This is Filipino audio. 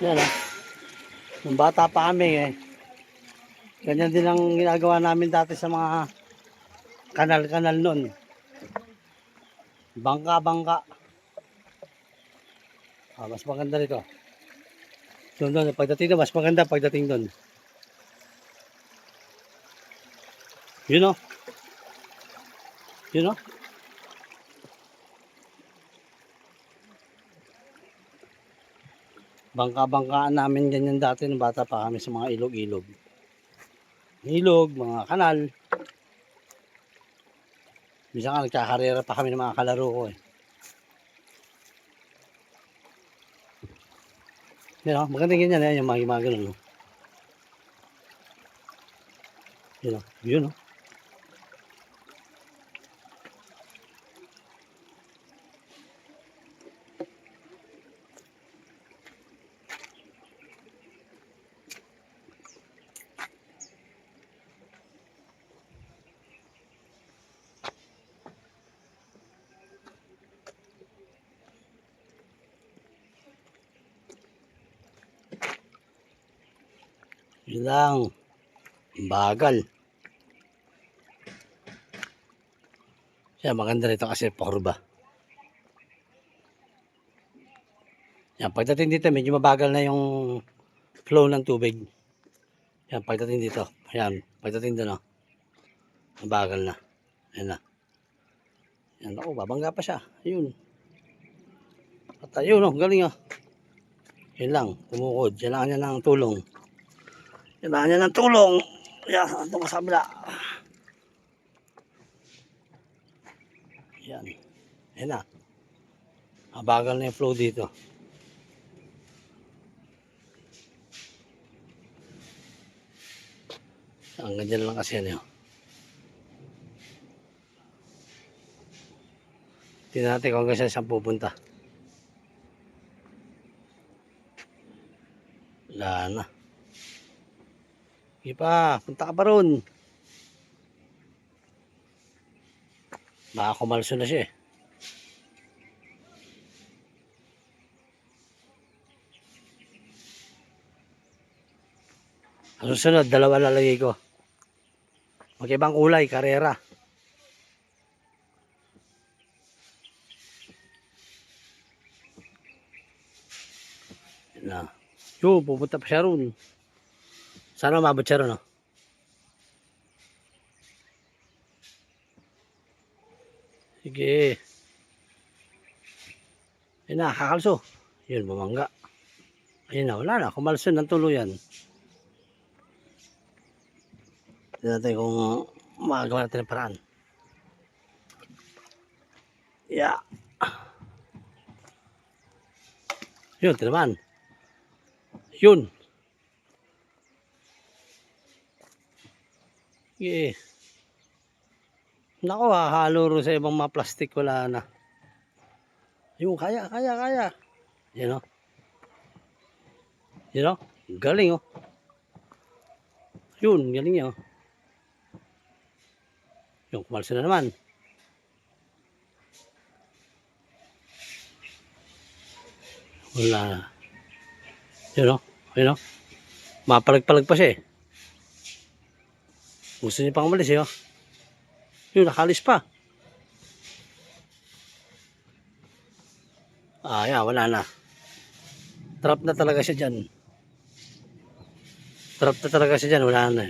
Yan ah. Nung bata pa kami eh. Ganyan din ang ginagawa namin dati sa mga kanal-kanal nun. Bangka-bangka. Ah, mas maganda rito. Doon doon, pagdating doon, mas maganda pagdating doon. Yun o. Yun o. Bangka-bangkaan namin ganyan dati nung bata pa kami sa mga ilog-ilog. Ilog, mga kanal. Minsan nga nagkakarera pa kami ng mga kalaro ko eh. Yan o, maganda ganyan eh, yung mga mga ganun. oh. Yun o, yun o. Yun lang. Bagal. Yan, maganda rito kasi pakurba. Yan, pagdating dito, medyo mabagal na yung flow ng tubig. Yan, pagdating dito. Yan, pagdating doon, oh. Mabagal na. Yan na. Yan, ako, babangga pa siya. Ayun. At ayun, oh, galing, oh. Yun lang, kumukod. Kailangan niya ng tulong. Kailangan niya ng tulong. Yan, ito ka sa kabila. Yan. Yan na. Mabagal na yung flow dito. Ang ganyan lang kasi yan yun. Tingnan natin kung hanggang saan pupunta. Wala na. Sige pa, punta ka pa ron. Baka na siya eh. Susunod, dalawa lalagay ko. Magibang kulay, karera. Na. Yo, pupunta pa siya ron. Sana umabot siya ron, oh. Sige. Yan na, kakalso. Yun, bumangga. Ayun na, wala na. Kumalso ng tuluyan. Tignan natin kung magagawa natin ng paraan. Yeah. Yun, tinaman. Yun. Yeah. Nako, hahalo rin sa ibang mga plastic, wala na. Yung kaya, kaya, kaya. Yan o. Yan o. Galing o. Yun, galing niya o. Yung kumalso na naman. Wala na. Yun o. Yun o. Mapalag-palag pa siya eh. Gusto niya pang umalis eh o. Yun, nakalis pa. Ah, yan, wala na. Trap na talaga siya dyan. Trap na talaga siya dyan, wala na.